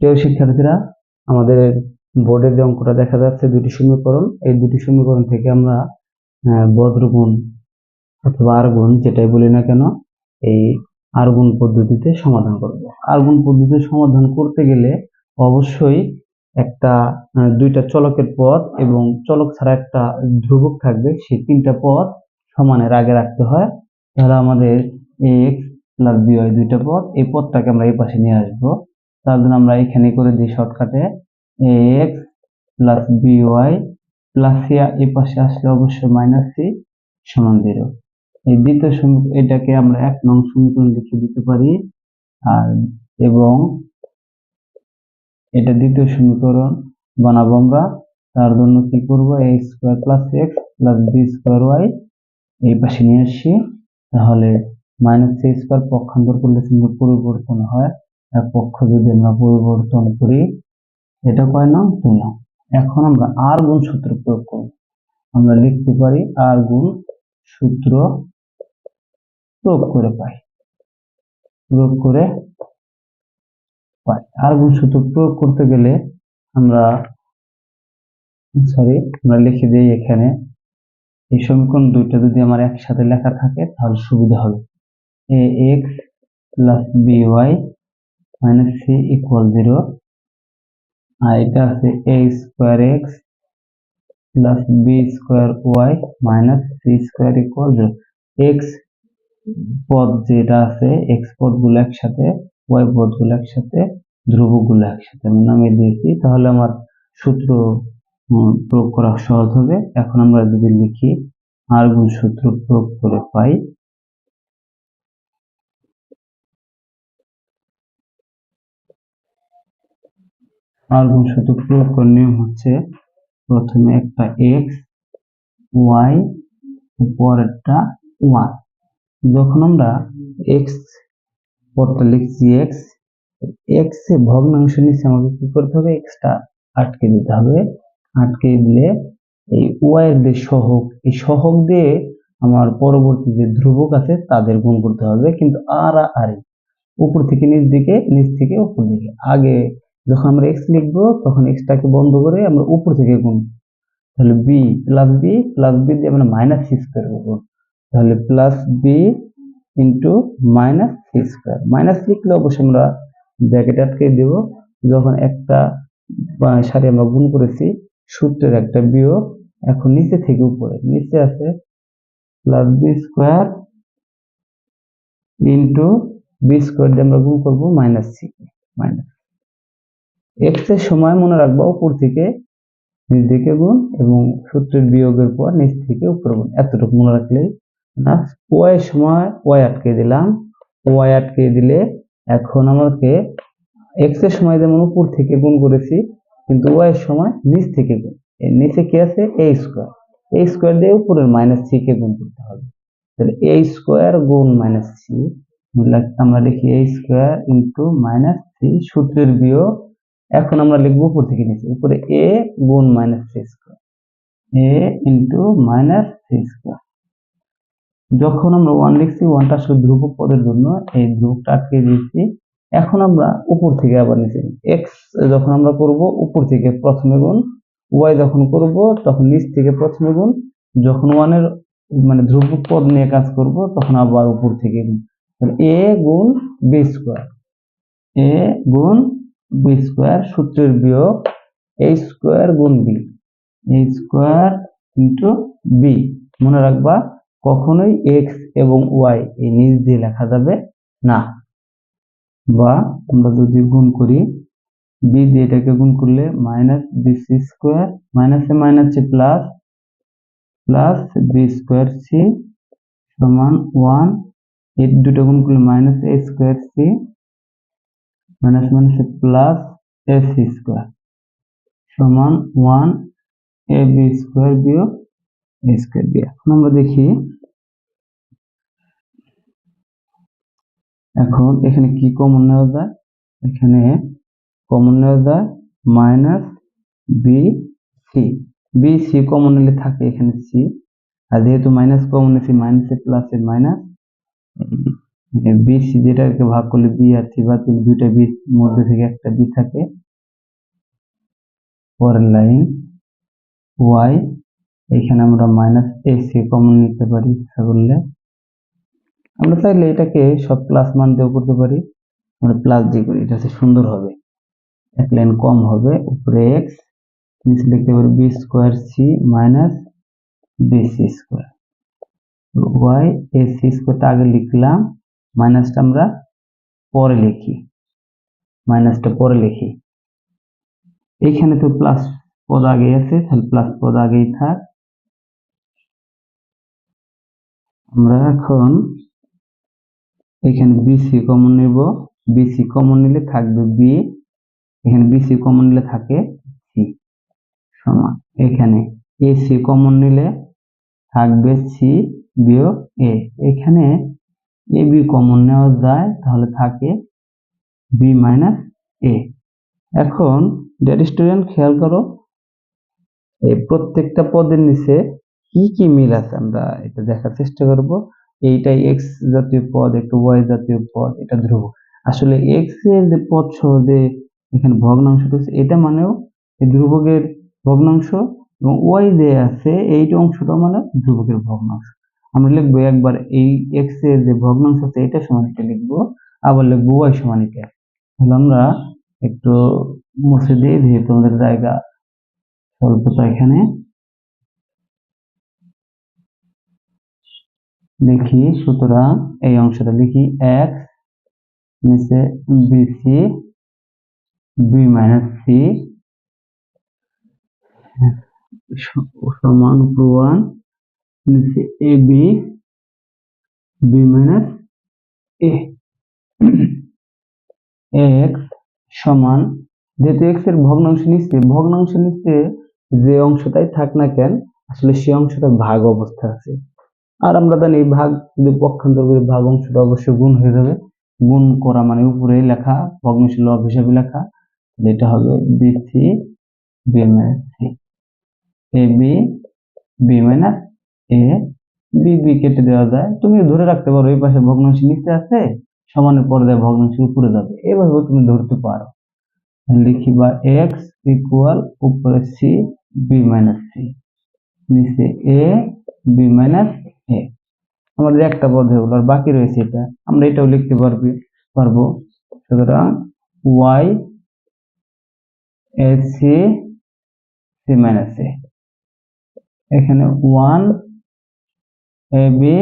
প্রিয় শিক্ষার্থীরা আমাদের বোর্ডের যে অঙ্কটা দেখা যাচ্ছে দুটি সমীকরণ। এই দুটি সমীকরণ থেকে আমরা আহ, বজ্রগুণ অথবা আরগুণ যেটাই বলি না কেন এই আরগুণ পদ্ধতিতে সমাধান করব। আরগুণ পদ্ধতিতে সমাধান করতে গেলে অবশ্যই একটা দুইটা চলকের পথ এবং চলক ছাড়া একটা ধ্রুবক থাকবে। সেই তিনটা পথ সমানের আগে রাখতে হয়। তাহলে আমাদের এক্স প্লাস বিওয়াই দুইটা পথ। এই পথটাকে আমরা এই পাশে নিয়ে আসব। তার জন্য আমরা এখানে করে দিই শর্টকাটে এক্স প্লাস বিওয়াই প্লাস এই পাশে আসলে অবশ্যই মাইনাস সি সমান জিরো এই দ্বিতীয় এটাকে আমরা এক নং সমীকরণ লিখে দিতে পারি। আর, এবং এটা দ্বিতীয় সমীকরণ বানাবো আমরা। তার জন্য কি করব? A square plus X plus B square Y এই পাশে নিয়ে আসি। তাহলে মাইনাস সি স্কোয়ার পক্ষান্তর করলে কিন্তু পরিবর্তন হয়। পক্ষ যদি আমরা পরিবর্তন করি, এটা কয় নং? দুই নং। এখন আমরা আর গুণ সূত্র প্রয়োগ করব। আমরা লিখতে পারি আর গুণ সূত্র প্রয়োগ করে পাই। প্রয়োগ করে পাই। আর গুণ সূত্র প্রয়োগ করতে গেলে আমরা সরি আমরা লিখে দিই এখানে, এই সমীকরণ দুইটা যদি আমার একসাথে লেখা থাকে, তাহলে সুবিধা হবে। A X plus B Y minus C equal zero আর এটা আছে A square X plus B square Y minus C square equal zero X পদ যেটা আছে এক্স পদগুলো একসাথে ওয়াই পদগুলো একসাথে, ধ্রুবকগুলো একসাথে নামিয়ে দিয়েছি। তাহলে আমার সূত্র প্রয়োগ করা সহজ হবে। এখন আমরা যদি লিখি আর গুণ সূত্র প্রয়োগ করে পাই আর গুণ সূত্র প্রয়োগ করার নিয়ম হচ্ছে প্রথমে একটা এক্স ওয়াই পরেরটা ওয়ান যখন আমরা এক্স পদটা লিখছি এক্স এক্স এ ভগ্নাংশ নিচে আমাকে কি করতে হবে? এক্সটা আটকে দিতে হবে। আটকে দিলে এই ওয়াই এর যে সহগ, এই সহগ দিয়ে আমার পরবর্তী যে ধ্রুবক আছে তাদের গুণ করতে হবে। কিন্তু আর আর উপর থেকে নিচ দিকে, নিচ থেকে উপর দিকে। আগে যখন আমরা এক্স লিখব, তখন এক্সটাকে বন্ধ করে আমরা উপর থেকে গুণ। তাহলে B plus B plus B দিয়ে আমরা মাইনাস সি স্কোয়ার করব। তাহলে plus B into minus C square minus লিখলে অবশ্যই আমরা ব্র্যাকেট আটকে দেব। যখন একটা সারি আমরা গুণ করেছি, সূত্রের একটা বিয়োগ এখন নিচে থেকে উপরে। নিচে আছে plus B square into B square দিয়ে আমরা গুণ করব মাইনাস সি মাইনাস এক্সের সময় মনে রাখব উপর থেকে নিচ দিকে গুণ এবং সূত্রের বিয়োগের পর নিচ থেকে উপরে গুণ। এতটুকু মনে রাখলেই না? ওয়াই এর সময় ওয়াই আটকে দিলাম। ওয়াই আটকে দিলে এখন আমাকে এক্সের সময় যেমন উপর থেকে গুণ করেছি, কিন্তু ওয়াই এর সময় নিচ থেকে গুণ। এর নিচে কি আছে? এ স্কোয়ার এ স্কোয়ার দিয়ে উপরের মাইনাস সি কে গুণ করতে হবে। তাহলে এ স্কোয়ার গুণ মাইনাস সি আমরা লিখি A square into minus three সূত্রের বিয়োগ এখন আমরা লিখব উপর থেকে নিচে। উপরে এ গুণ minus C square A into minus C square যখন আমরা ওয়ান লিখছি ওয়ানটা আসলে ধ্রুবক পদের জন্য, এই ধ্রুবকটা আটকে দিয়েছি। এখন আমরা উপর থেকে আবার নিচে এক্স যখন আমরা করব, উপর থেকে প্রথমে গুণ ওয়াই যখন করব, তখন নিচ থেকে প্রথমে গুণ। যখন ওয়ানের মানে ধ্রুবক পদ নিয়ে কাজ করব, তখন আবার উপর থেকে গুণ। এ গুণ বি স্কোয়ার এ গুণ বি স্কোয়ার সূত্রের বিয়োগ এ স্কোয়ার গুণ B A square into B মনে রাখবা, কখনোই এক্স এবং ওয়াই এই নিচ দিয়ে লেখা যাবে না। বা আমরা যদি গুণ করি বি দিয়ে এটাকে গুণ করলে মাইনাস বি সি স্কোয়ার মাইনাসে minus C plus plus B square C সমান ওয়ান এই দুটো গুণ করলে minus A square C minus মাইনাসে প্লাস এ সি স্কোয়ার সমান ওয়ান এ বি স্কোয়ার বিয়োগ এ স্কোয়ার বি এখন আমরা দেখি, এখন এখানে কি কমন নেওয়া যায়? এখানে কমন নেওয়া যায় minus B C. B, C common নিলে থাকে এখানে সি। আর যেহেতু মাইনাস কমন নিয়েছি, মাইনাসে প্লাসে মাইনাস বি সি যেটাকে ভাগ করলে বি আর সি বাতিল দুইটা বি মধ্যে থেকে একটা বি থাকে। পরের লাইন ওয়াই এখানে আমরা মাইনাস এ সি কমন নিতে পারি ইচ্ছা করলে। আমরা চাইলে এটাকে সব প্লাস মান দিয়েও করতে পারি। আমরা প্লাস দিয়ে করি, এটা সুন্দর হবে। এক লাইন কম হবে, উপরে এক্স নিচে লিখতে পারি B square C minus B C square Y A C স্কোয়ারটা আগে লিখলাম। মাইনাসটা আমরা পরে লিখি। মাইনাসটা পরে লিখি। এখানে তো প্লাস পদ আগে আছে, তাহলে প্লাস পদ আগেই থাক। আমরা এখন এখানে বিসি কমন নেব। বিসি কমন নিলে থাকবে বি এখানে বিসি কমন নিলে থাকে সি সমান। এখানে এসি কমন নিলে থাকবে সি বিয়োগ এ এখানে এ বি কমন নেওয়া যায়, তাহলে থাকে বি মাইনাস এ এখন ডেড স্টুডেন্ট খেয়াল করো, এই প্রত্যেকটা পদের নিচে কি কি মিল আছে আমরা এটা দেখার চেষ্টা করব। এইটাই এক্স জাতীয় পদ, একটা ওয়াই জাতীয় পদ, এটা ধ্রুব। আসলে এক্সের যে পদ সহ যে এখানে ভগ্নাংশটা আছে এটা মানেও এই ধ্রুবকের ভগ্নাংশ এবং ওয়াই যে আছে, এইটা অংশটা মানে ধ্রুবকের ভগ্নাংশ। আমরা লিখব একবার এই এক্সের যে ভগ্নাংশ আছে, এটা সমান এটা লিখব। আবার লিখব ওয়াই সমান এটা। তাহলে আমরা একটু মুছে দিই, যেহেতু আমাদের জায়গা স্বল্পতা এখানে। লিখি সুতরাং এই অংশটা লিখি এক্স নিচে বিসি বি মাইনাস সি সমান ওয়ান নিচে A B B minus A X সমান, যেহেতু এক্সের ভগ্নাংশ নিচ্ছে ভগ্নাংশ নিচ্ছে যে অংশটাই থাক না কেন, আসলে সেই অংশটা ভাগ অবস্থা আছে। আর আমরা জানি ভাগ যদি পক্ষান্তর করি ভাগ অংশটা অবশ্যই গুণ হয়ে যাবে। গুণ করা মানে উপরে লেখা ভগ্নাংশ লব হিসাবে লেখা। এটা হবে B C B minus C A B B minus A B B কেটে দেওয়া যায়। তুমি ধরে রাখতে পারো, এই পাশে ভগ্নাংশ নিচে আছে সমানের পর্যায়ে ভগ্নাংশ উপরে যাবে। এভাবেও তুমি ধরতে পারো। লিখি বা এক্স ইকুয়াল উপরে সি বি মাইনাস সি নিচে এ বি মাইনাস এ আমাদের একটা পদ হয়ে আর বাকি রয়েছে এটা। আমরা এটাও লিখতে পারবি পারব। সুতরাং Y A C C minus A এখানে one A B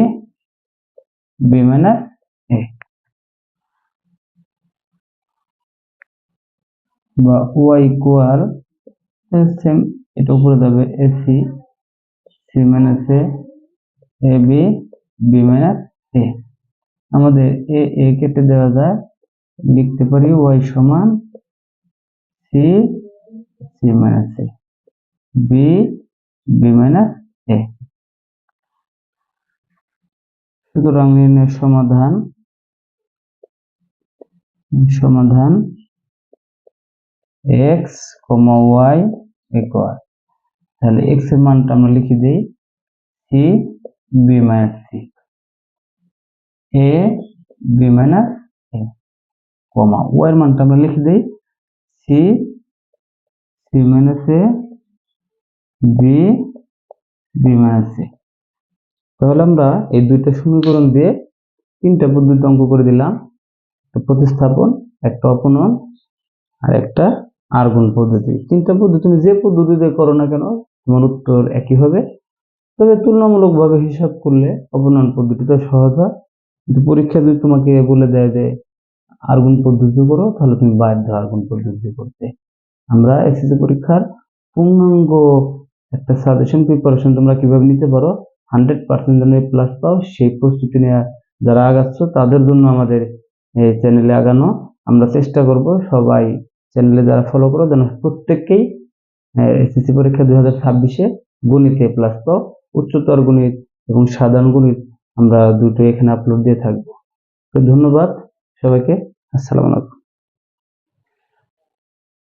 B minus A বা ওয়াই ইকুয়াল সেম এটা উপরে যাবে A C C minus A A B minus A আমাদের এ এ কেটে দেওয়া যায়, লিখতে পারি ওয়াই সমান C C minus A B B minus A সুতরাং নির্ণয়ের সমাধান সমাধান এক্স কমা ওয়াই ইকুয়াল তাহলে এক্সের মানটা আমরা লিখে দিই C B minus C A B minus A comma Y এর মানটা আমরা লিখে দিই C C minus A B B minus A তাহলে আমরা এই দুইটা সমীকরণ দিয়ে তিনটা পদ্ধতি অঙ্ক করে দিলাম। একটা প্রতিস্থাপন, একটা অপনয়ন আর একটা আর্গুণ পদ্ধতি। তিনটা পদ্ধতি তুমি যে পদ্ধতিতে করো না কেন, তোমার উত্তর একই হবে। তবে তুলনামূলকভাবে হিসাব করলে অপনয়ন পদ্ধতিটা সহজ হয়। কিন্তু পরীক্ষা যদি তোমাকে বলে দেয় যে আর্গুণ পদ্ধতি করো, তাহলে তুমি বাধ্য আর্গুণ পদ্ধতি করতে। আমরা এসএসসি পরীক্ষার পূর্ণাঙ্গ একটা সাজেশন প্রিপারেশন তোমরা কীভাবে নিতে পারো হান্ড্রেড পার্সেন্ট যেন প্লাস পাও। সেই প্রস্তুতি নিয়ে যারা আগাচ্ছ, তাদের জন্য আমাদের এই চ্যানেলে আগানো। আমরা চেষ্টা করব সবাই চ্যানেলে যারা ফলো করো, যেন প্রত্যেককেই এসএসসি পরীক্ষা দুই হাজার ছাব্বিশে গণিতে প্লাস পাও। উচ্চতর গণিত এবং সাধারণ গণিত আমরা দুটো এখানে আপলোড দিয়ে থাকব। তো ধন্যবাদ সবাইকে। আসসালামু আলাইকুম।